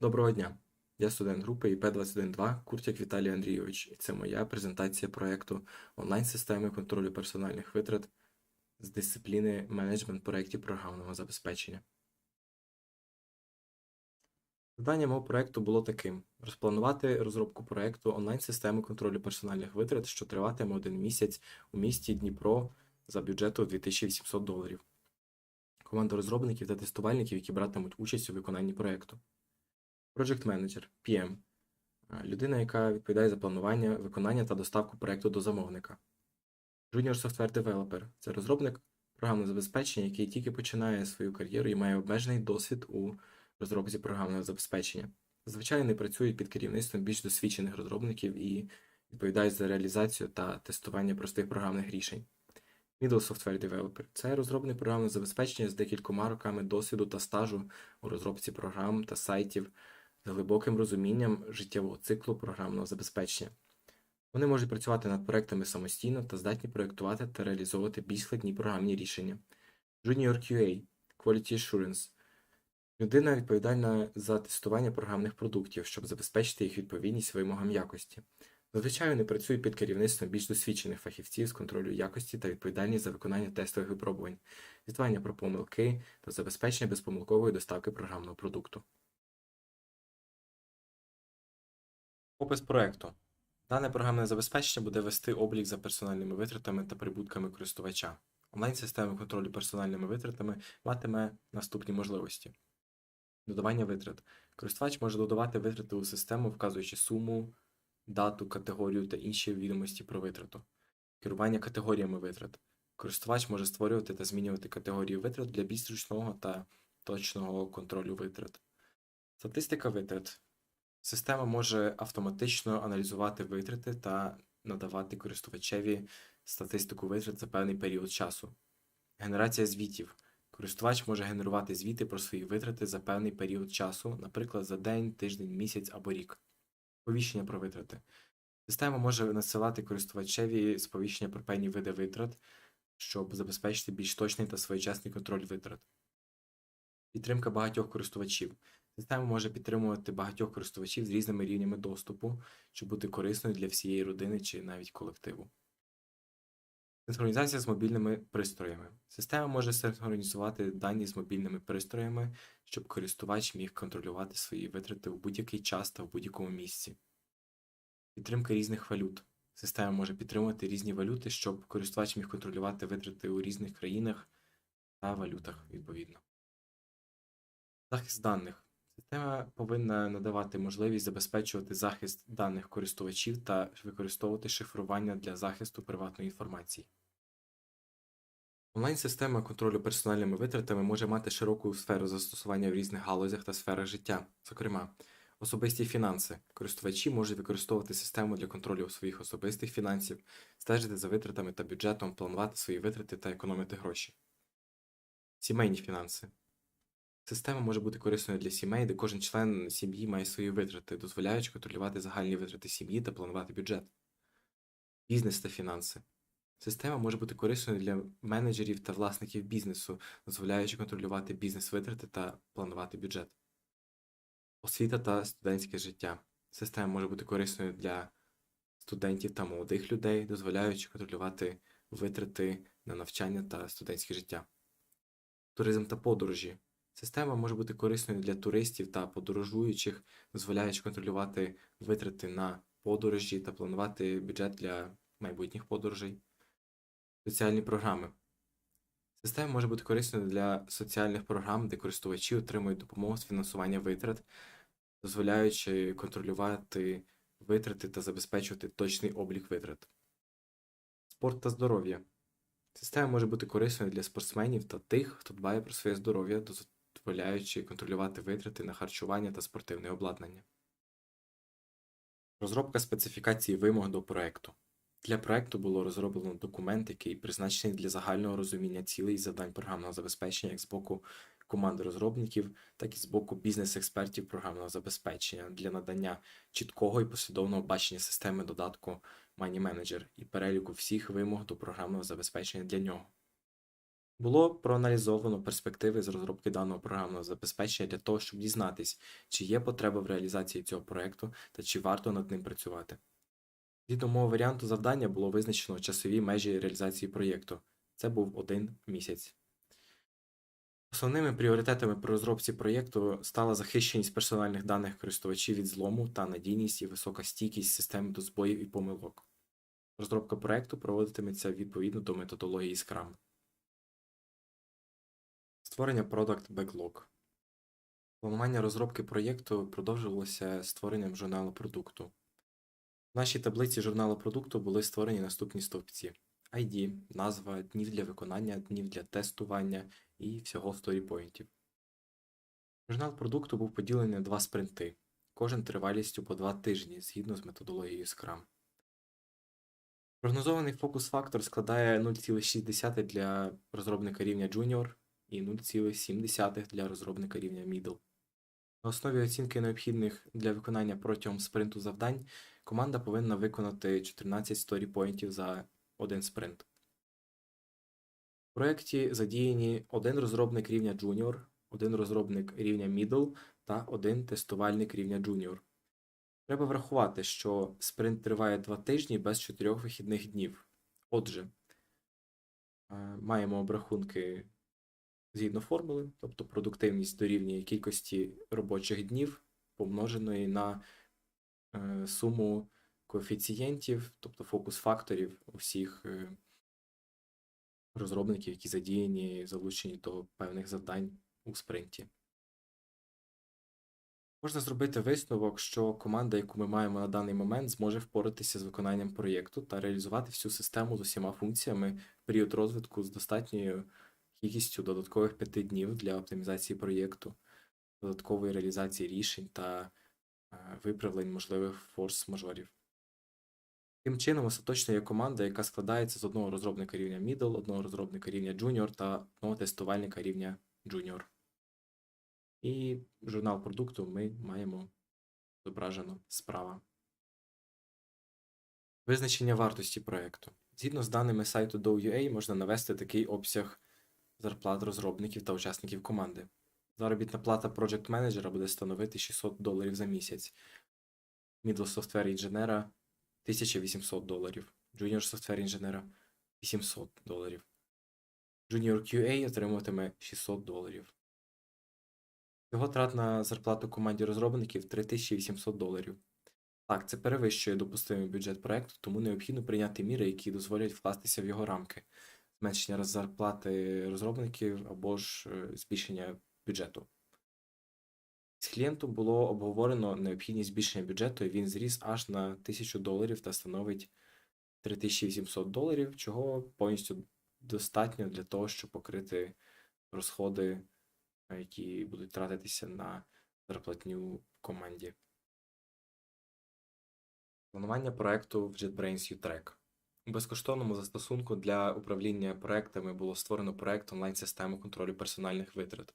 Доброго дня! Я студент групи ІП-212 Куртяк Віталій Андрійович, і це моя презентація проєкту онлайн-системи контролю персональних витрат з дисципліни менеджмент проєктів програмного забезпечення. Завдання мого проєкту було таким: розпланувати розробку проєкту онлайн-системи контролю персональних витрат, що триватиме один місяць у місті Дніпро за бюджету 2800 доларів. Команда розробників та тестувальників, які братимуть участь у виконанні проєкту. Project Manager, PM – людина, яка відповідає за планування, виконання та доставку проєкту до замовника. Junior Software Developer – це розробник програмного забезпечення, який тільки починає свою кар'єру і має обмежений досвід у розробці програмного забезпечення. Зазвичай вони працюють під керівництвом більш досвідчених розробників і відповідають за реалізацію та тестування простих програмних рішень. Middle Software Developer – це розробник програмного забезпечення з декількома роками досвіду та стажу у розробці програм та сайтів з глибоким розумінням життєвого циклу програмного забезпечення. Вони можуть працювати над проектами самостійно та здатні проєктувати та реалізовувати більш складні програмні рішення. Junior QA Quality Assurance людина відповідальна за тестування програмних продуктів, щоб забезпечити їх відповідність вимогам якості. Зазвичай вони працюють під керівництвом більш досвідчених фахівців з контролю якості та відповідальність за виконання тестових випробувань, звітування про помилки та забезпечення безпомилкової доставки програмного продукту. Опис проекту. Дане програмне забезпечення буде вести облік за персональними витратами та прибутками користувача. Онлайн-система контролю персональними витратами матиме наступні можливості. Додавання витрат. Користувач може додавати витрати у систему, вказуючи суму, дату, категорію та інші відомості про витрату. Керування категоріями витрат. Користувач може створювати та змінювати категорії витрат для більш зручного та точного контролю витрат. Статистика витрат. Система може автоматично аналізувати витрати та надавати користувачеві статистику витрат за певний період часу. Генерація звітів. Користувач може генерувати звіти про свої витрати за певний період часу, наприклад, за день, тиждень, місяць або рік. Сповіщення про витрати. Система може надсилати користувачеві сповіщення про певні види витрат, щоб забезпечити більш точний та своєчасний контроль витрат. Підтримка багатьох користувачів. Система може підтримувати багатьох користувачів з різними рівнями доступу, щоб бути корисною для всієї родини чи навіть колективу. Синхронізація з мобільними пристроями. Система може синхронізувати дані з мобільними пристроями, щоб користувач міг контролювати свої витрати у будь-який час та в будь-якому місці. Підтримка різних валют. Система може підтримувати різні валюти, щоб користувач міг контролювати витрати у різних країнах та валютах відповідно. Захист даних. Система повинна надавати можливість забезпечувати захист даних користувачів та використовувати шифрування для захисту приватної інформації. Онлайн-система контролю персональними витратами може мати широку сферу застосування в різних галузях та сферах життя. Зокрема, особисті фінанси. Користувачі можуть використовувати систему для контролю своїх особистих фінансів, стежити за витратами та бюджетом, планувати свої витрати та економити гроші. Сімейні фінанси. Система може бути корисною для сімей, де кожен член сім'ї має свої витрати, дозволяючи контролювати загальні витрати сім'ї та планувати бюджет. Бізнес та фінанси. Система може бути корисною для менеджерів та власників бізнесу, дозволяючи контролювати бізнес-витрати та планувати бюджет. Освіта та студентське життя. Система може бути корисною для студентів та молодих людей, дозволяючи контролювати витрати на навчання та студентське життя. Туризм та подорожі. Система може бути корисною для туристів та подорожуючих, дозволяючи контролювати витрати на подорожі та планувати бюджет для майбутніх подорожей. Соціальні програми. Система може бути корисною для соціальних програм, де користувачі отримують допомогу з фінансування витрат, дозволяючи контролювати витрати та забезпечувати точний облік витрат. Спорт та здоров'я. Система може бути корисною для спортсменів та тих, хто дбає про своє здоров'я, дозволяючи контролювати витрати на харчування та спортивне обладнання. Розробка специфікації вимог до проекту. Для проекту було розроблено документ, який призначений для загального розуміння цілей і завдань програмного забезпечення як з боку команди розробників, так і з боку бізнес-експертів програмного забезпечення для надання чіткого і послідовного бачення системи додатку Money Manager і переліку всіх вимог до програмного забезпечення для нього. Було проаналізовано перспективи з розробки даного програмного забезпечення для того, щоб дізнатись, чи є потреба в реалізації цього проекту та чи варто над ним працювати. Згідно мого варіанту завдання було визначено часові межі реалізації проєкту. Це був один місяць. Основними пріоритетами при розробці проєкту стала захищеність персональних даних користувачів від злому та надійність і висока стійкість системи до збоїв і помилок. Розробка проєкту проводитиметься відповідно до методології Scrum. Створення Product Backlog. Планування розробки проєкту продовжувалося створенням журналу продукту. В нашій таблиці журналу продукту були створені наступні стовпці: ID, назва, днів для виконання, днів для тестування і всього сторіпоінтів. Журнал продукту був поділений на два спринти, кожен тривалістю по два тижні згідно з методологією Scrum. Прогнозований фокус-фактор складає 0,6 для розробника рівня Junior і 0,7 для розробника рівня Middle. На основі оцінки необхідних для виконання протягом спринту завдань команда повинна виконати 14 сторіпоінтів за один спринт. В проєкті задіяні один розробник рівня Junior, один розробник рівня Middle та один тестувальник рівня Junior. Треба врахувати, що спринт триває 2 тижні без 4 вихідних днів. Отже, е, маємо обрахунки згідно формули, тобто продуктивність дорівнює кількості робочих днів, помноженої на е, суму коефіцієнтів, тобто фокус-факторів усіх е, розробників, які задіяні, залучені до певних завдань у спринті. Можна зробити висновок, що команда, яку ми маємо на даний момент, зможе впоратися з виконанням проєкту та реалізувати всю систему з усіма функціями в період розвитку з достатньою кількістю додаткових 5 днів для оптимізації проєкту, додаткової реалізації рішень та е, виправлень можливих форс-мажорів. Таким чином, остаточно є команда, яка складається з одного розробника рівня Middle, одного розробника рівня Junior та одного тестувальника рівня Junior. І журнал продукту ми маємо зображено справа. Визначення вартості проєкту. Згідно з даними сайту Dow.ua можна навести такий обсяг зарплат розробників та учасників команди. Заробітна плата Project Manager буде становити 600 доларів за місяць, Middle Software інженера 1800 доларів, Junior Software інженера 800 доларів. Junior QA отримуватиме 600 доларів. Його трат на зарплату команді розробників 3800 доларів. Так, це перевищує допустимий бюджет проекту, тому необхідно прийняти міри, які дозволять вкластися в його рамки, зменшення зарплати розробників або ж е, збільшення бюджету. З клієнтом було обговорено необхідність збільшення бюджету, і він зріс аж на 1000 доларів та становить 3800 доларів, чого повністю достатньо для того, щоб покрити розходи, е, які будуть тратитися на зарплатню команді. Планування проекту в JetBrains U-Track. У безкоштовному застосунку для управління проектами було створено проект онлайн-системи контролю персональних витрат.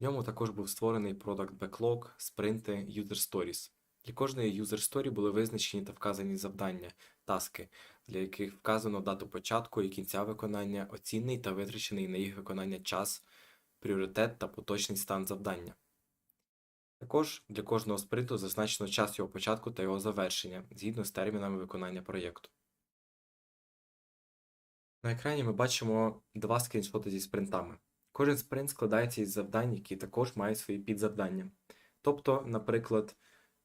В ньому також був створений Product Backlog, спринти, User Stories. Для кожної User Story були визначені та вказані завдання, таски, для яких вказано дату початку і кінця виконання, оцінний та витрачений на їх виконання час, пріоритет та поточний стан завдання. Також для кожного спринту зазначено час його початку та його завершення згідно з термінами виконання проєкту. На екрані ми бачимо два скріншоти зі спринтами. Кожен спринт складається із завдань, які також мають свої підзавдання. Тобто, наприклад,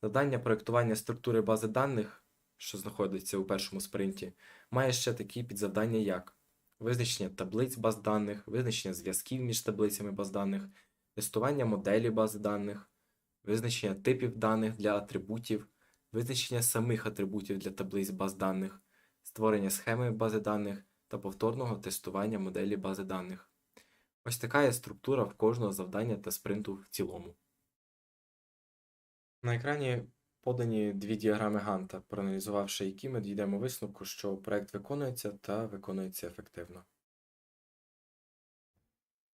завдання проєктування структури бази даних, що знаходиться у першому спринті, має ще такі підзавдання, як визначення таблиць баз даних, визначення зв'язків між таблицями баз даних, тестування моделі бази даних, визначення типів даних для атрибутів, визначення самих атрибутів для таблиць баз даних, створення схеми бази даних та повторного тестування моделі бази даних. Ось така є структура в кожного завдання та спринту в цілому. На екрані подані дві діаграми Ганта, проаналізувавши які ми дійдемо висновку, що проект виконується та виконується ефективно.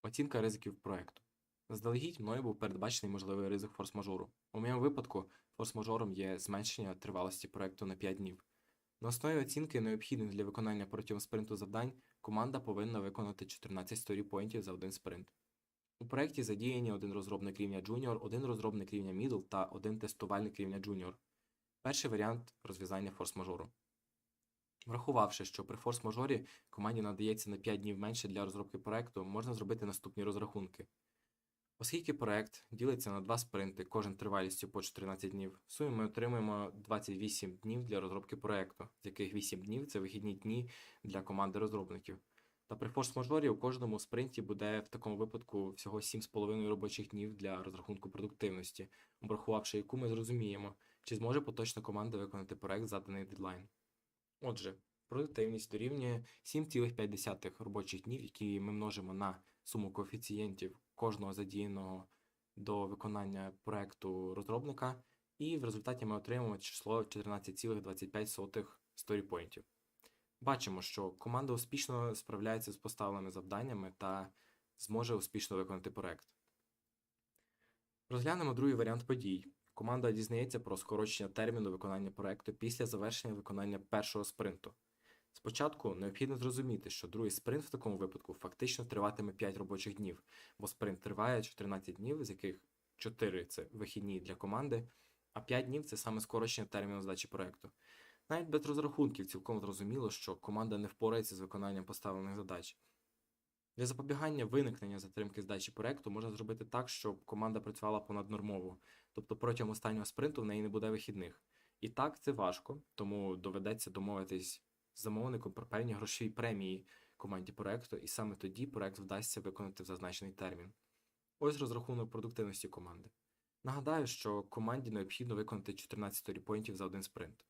Оцінка ризиків проекту. Заздалегідь мною був передбачений можливий ризик форс-мажору. У моєму випадку форс-мажором є зменшення тривалості проекту на 5 днів. На основі оцінки необхідних для виконання протягом спринту завдань команда повинна виконати 14 сторіпоінтів за один спринт. У проєкті задіяні один розробник рівня Junior, один розробник рівня Middle та один тестувальник рівня Junior. Перший варіант розв'язання форс-мажору. Врахувавши, що при форс-мажорі команді надається на 5 днів менше для розробки проекту, можна зробити наступні розрахунки. Оскільки проект ділиться на два спринти, кожен тривалістю по 14 днів, в сумі ми отримуємо 28 днів для розробки проекту, з яких 8 днів це вихідні дні для команди розробників. Та при форс-мажорі у кожному спринті буде в такому випадку всього 7,5 робочих днів для розрахунку продуктивності, обрахувавши яку ми зрозуміємо, чи зможе поточна команда виконати проект за даний дедлайн. Отже, продуктивність дорівнює 7,5 робочих днів, які ми множимо на суму коефіцієнтів кожного задіяного до виконання проекту розробника, і в результаті ми отримаємо число 14,25 сторіпоінтів. Бачимо, що команда успішно справляється з поставленими завданнями та зможе успішно виконати проект. Розглянемо другий варіант подій. Команда дізнається про скорочення терміну виконання проекту після завершення виконання першого спринту. Спочатку необхідно зрозуміти, що другий спринт в такому випадку фактично триватиме 5 робочих днів, бо спринт триває 14 днів, з яких 4 це вихідні для команди, а 5 днів це саме скорочення терміну здачі проекту. Навіть без розрахунків цілком зрозуміло, що команда не впорається з виконанням поставлених задач. Для запобігання виникнення затримки здачі проекту можна зробити так, щоб команда працювала понаднормово, тобто протягом останнього спринту в неї не буде вихідних. І так це важко, тому доведеться домовитись замовником про певні грошові премії команді проекту, і саме тоді проект вдасться виконати в зазначений термін. Ось розрахунок продуктивності команди. Нагадаю, що команді необхідно виконати 14 репоінтів за один спринт.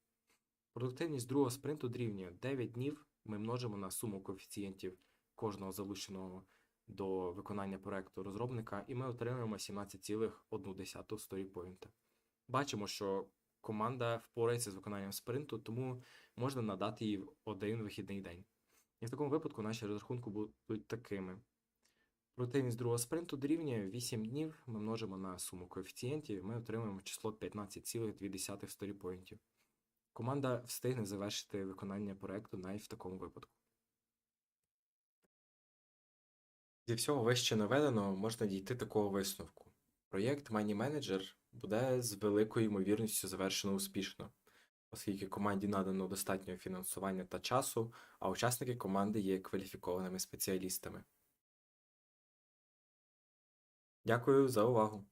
Продуктивність другого спринту дорівнює 9 днів. Ми множимо на суму коефіцієнтів кожного залученого до виконання проекту розробника, і ми отримуємо 17,1 сторіпоінта. Бачимо, що команда впорається з виконанням спринту, тому можна надати їй один вихідний день. І в такому випадку наші розрахунки будуть такими. Продуктивність другого спринту дорівнює 8 днів, ми множимо на суму коефіцієнтів, ми отримуємо число 15,2 сторіпоінтів. Команда встигне завершити виконання проекту навіть в такому випадку. Зі всього вище наведеного можна дійти такого висновку. Проєкт Money Manager буде з великою ймовірністю завершено успішно, оскільки команді надано достатньо фінансування та часу, а учасники команди є кваліфікованими спеціалістами. Дякую за увагу!